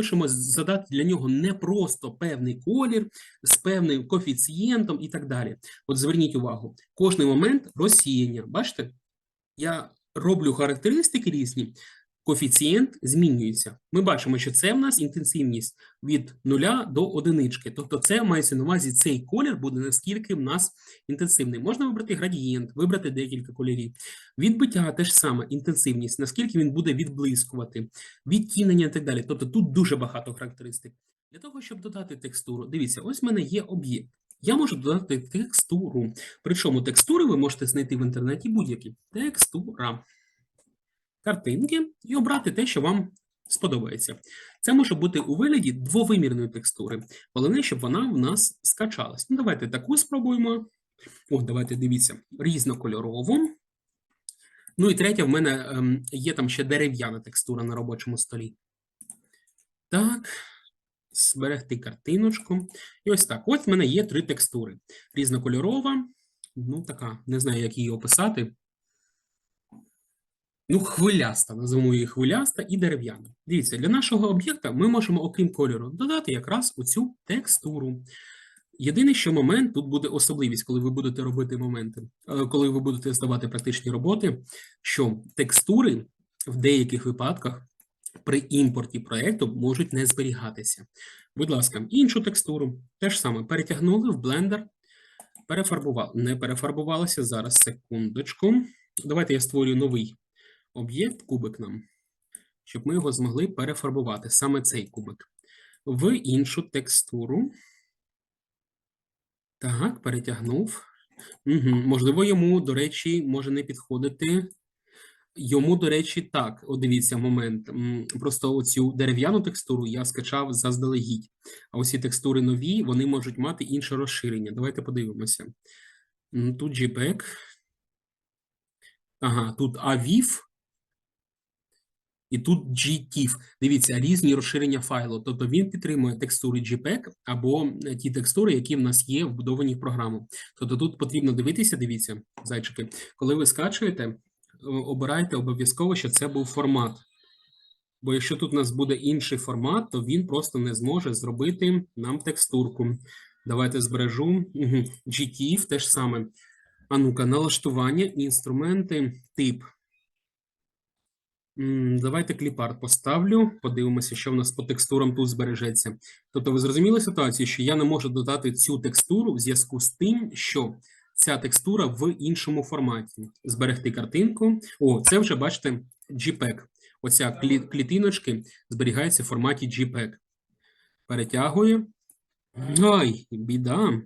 хочемо задати для нього не просто певний колір з певним коефіцієнтом і так далі. От зверніть увагу, кожний момент розсіяння. Бачите, я роблю характеристики різні, коефіцієнт змінюється. Ми бачимо, що це в нас інтенсивність від нуля до одинички. Тобто, це мається на увазі цей колір буде наскільки в нас інтенсивний. Можна вибрати градієнт, вибрати декілька кольорів. Відбиття теж саме інтенсивність, наскільки він буде відблискувати, відтінення і так далі. Тобто тут дуже багато характеристик. Для того, щоб додати текстуру, дивіться, ось в мене є об'єкт. Я можу додати текстуру. Причому текстури ви можете знайти в інтернеті будь-які. Текстура. Картинки і обрати те, що вам сподобається. Це може бути у вигляді двовимірної текстури. Головне, щоб вона в нас скачалась. Ну, давайте таку спробуємо. О, давайте дивіться, різнокольорову. Ну і третя, в мене ем, є там ще дерев'яна текстура на робочому столі. Так, зберегти картиночку. І ось так. От в мене є три текстури. Різнокольорова, ну така, не знаю, як її описати. Ну, хвиляста, назвемо її хвиляста і дерев'яна. Дивіться, для нашого об'єкта ми можемо, окрім кольору, додати якраз оцю текстуру. Єдиний, що момент тут буде особливість, коли ви будете робити моменти, е, коли ви будете здавати практичні роботи, що текстури в деяких випадках при імпорті проєкту можуть не зберігатися. Будь ласка, іншу текстуру те ж саме перетягнули в блендер, перефарбували. Не перефарбувалося зараз, секундочку. Давайте я створю новий об'єкт, кубик нам, щоб ми його змогли перефарбувати, саме цей кубик, в іншу текстуру. Так, перетягнув. Угу. Можливо, йому, до речі, може не підходити. Йому, до речі, так, от дивіться момент. Просто оцю дерев'яну текстуру я скачав заздалегідь. А ось ці текстури нові, вони можуть мати інше розширення. Давайте подивимося. Тут JPEG. Ага, тут AVIF. І тут GTIF. Дивіться, різні розширення файлу. Тобто він підтримує текстури JPEG або е, ті текстури, які в нас є вбудовані в програму. Тобто тут потрібно дивитися, дивіться, зайчики, коли ви скачуєте, е, обирайте обов'язково, що це був формат. Бо якщо тут у нас буде інший формат, то він просто не зможе зробити нам текстурку. Давайте збережу. Угу. GTIF теж саме. А ну-ка, налаштування, інструменти, тип. Давайте кліпарт поставлю, подивимося, що в нас по текстурам тут збережеться. Тобто, ви зрозуміли ситуацію, що я не можу додати цю текстуру в зв'язку з тим, що ця текстура в іншому форматі. Зберегти картинку. О, це вже бачите JPEG. Оця клітиночки зберігається в форматі JPEG. Перетягую. Ай, біда.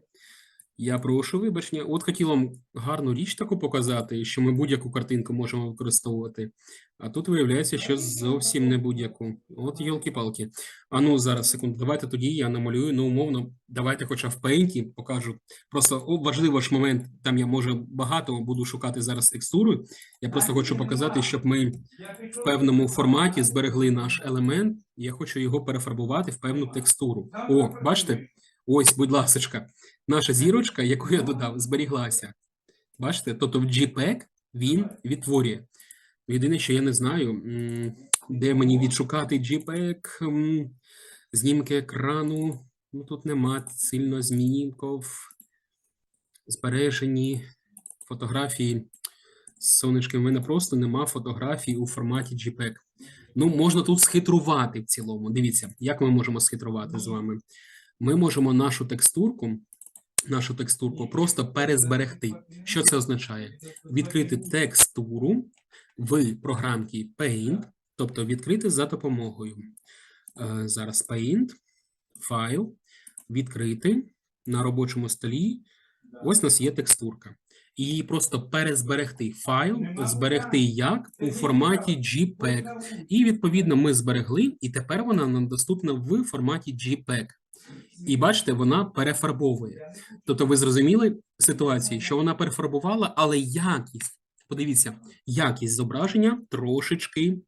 Я прошу вибачення. От хотів вам гарну річ таку показати, що ми будь-яку картинку можемо використовувати. А тут виявляється, що зовсім не будь-яку. От йолки-палки. А ну зараз секунду. Давайте тоді я намалюю. Ну, умовно, давайте, хоча в Paint покажу. Просто о, важливий ж момент. Там я може багато буду шукати зараз текстуру. Я просто хочу показати, щоб ми в певному форматі зберегли наш елемент. Я хочу його перефарбувати в певну текстуру. О, бачите? Ось, будь ласочка, наша зірочка, яку я додав, зберіглася. Бачите? Тобто в JPEG він відтворює. Єдине, що я не знаю, де мені відшукати JPEG, знімки екрану. Ну, тут нема сильно змінків, збережені фотографії. Сонечки, в мене просто нема фотографій у форматі JPEG. Ну, можна тут схитрувати в цілому. Дивіться, як ми можемо схитрувати з вами. Ми можемо нашу текстурку, нашу текстурку просто перезберегти. Що це означає? Відкрити текстуру в програмці Paint, тобто відкрити за допомогою. е, Зараз Paint, файл, відкрити на робочому столі. Ось у нас є текстурка. Її просто перезберегти файл, зберегти як у форматі JPEG. І відповідно ми зберегли, і тепер вона нам доступна в форматі JPEG. І бачите, вона перефарбовує. Тобто, ви зрозуміли ситуацію, що вона перефарбувала, але якість, подивіться, якість зображення трошечки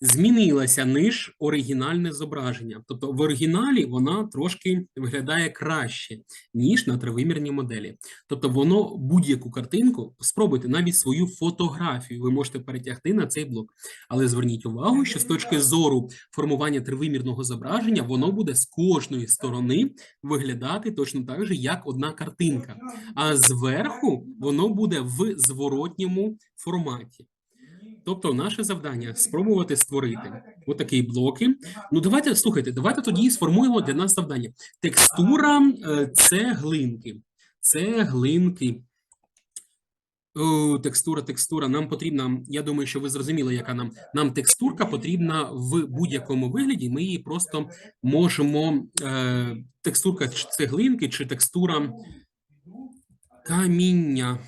змінилася ніж оригінальне зображення. Тобто в оригіналі вона трошки виглядає краще, ніж на тривимірній моделі. Тобто воно будь-яку картинку, спробуйте навіть свою фотографію, ви можете перетягти на цей блок. Але зверніть увагу, що з точки зору формування тривимірного зображення, воно буде з кожної сторони виглядати точно так же, як одна картинка. А зверху воно буде в зворотньому форматі. Тобто, наше завдання спробувати створити отакі блоки. Ну, давайте слухайте, давайте тоді сформуємо для нас завдання. Текстура е, цеглинки. Цеглинки. О, текстура, текстура. Нам потрібна. Я думаю, що ви зрозуміли, яка нам нам текстурка потрібна в будь-якому вигляді. Ми її просто можемо. Е, текстурка цеглинки чи текстура каміння.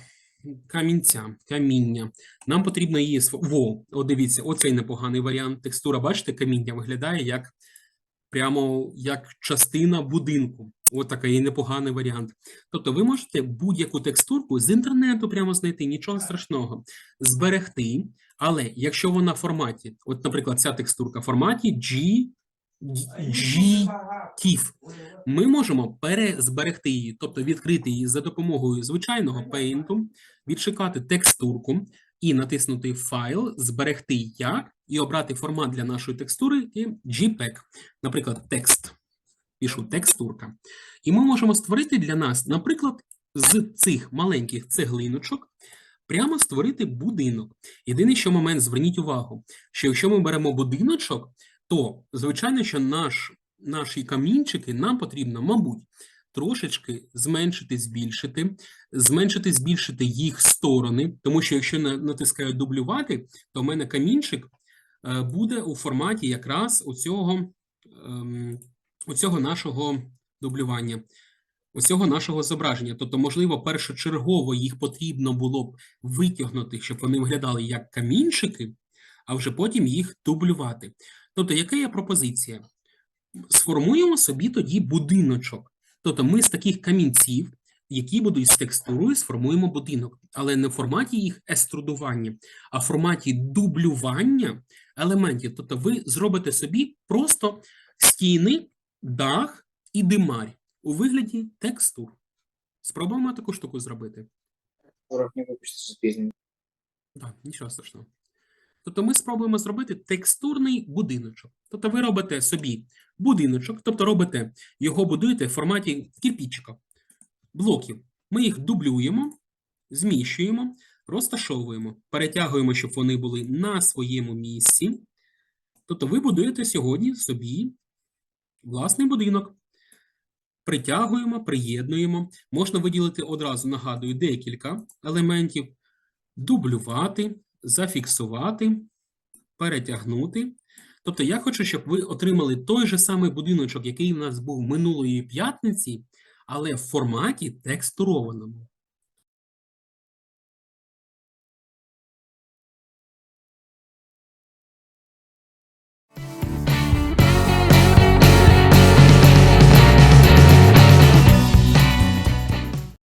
Камінця, каміння. Нам потрібно її Во, о, дивіться, оцей непоганий варіант. Текстура, бачите, каміння виглядає як прямо як частина будинку. От такий непоганий варіант. Тобто, ви можете будь-яку текстурку з інтернету прямо знайти, нічого страшного, зберегти. Але якщо вона в форматі, от, наприклад, ця текстурка в форматі G, G, ми можемо перезберегти її, тобто відкрити її за допомогою звичайного Paint, відшукати текстурку і натиснути файл, зберегти як, і обрати формат для нашої текстури і JPEG, наприклад, текст. Пишу текстурка. І ми можемо створити для нас, наприклад, з цих маленьких цеглиночок прямо створити будинок. Єдиний що момент, зверніть увагу, що якщо ми беремо будиночок, то звичайно, що наш, наші камінчики нам потрібно, мабуть, трошечки зменшити, збільшити, зменшити, збільшити їх сторони, тому що якщо на- натискаю дублювати, то в мене камінчик е, буде у форматі якраз оцього, ем, оцього нашого дублювання, оцього нашого зображення. Тобто, можливо, першочергово їх потрібно було б витягнути, щоб вони виглядали як камінчики, а вже потім їх дублювати. Тобто, яка є пропозиція? Сформуємо собі тоді будиночок. Тобто ми з таких камінців, які будуть з текстурою, сформуємо будинок, але не в форматі їх еструдування, а в форматі дублювання елементів. Тобто ви зробите собі просто стіни, дах і димарь у вигляді текстур. Спробуємо таку штуку зробити. Урок не выпустится с песней. Так, нічого страшного. Тобто ми спробуємо зробити текстурний будиночок. Тобто ви робите собі будиночок, тобто робите його будуєте в форматі кирпичика, блоків. Ми їх дублюємо, зміщуємо, розташовуємо, перетягуємо, щоб вони були на своєму місці. Тобто ви будуєте сьогодні собі власний будинок. Притягуємо, приєднуємо. Можна виділити одразу, нагадую, декілька елементів, дублювати, зафіксувати, перетягнути. Тобто я хочу, щоб ви отримали той же самий будиночок, який у нас був минулої п'ятниці, але в форматі текстурованому.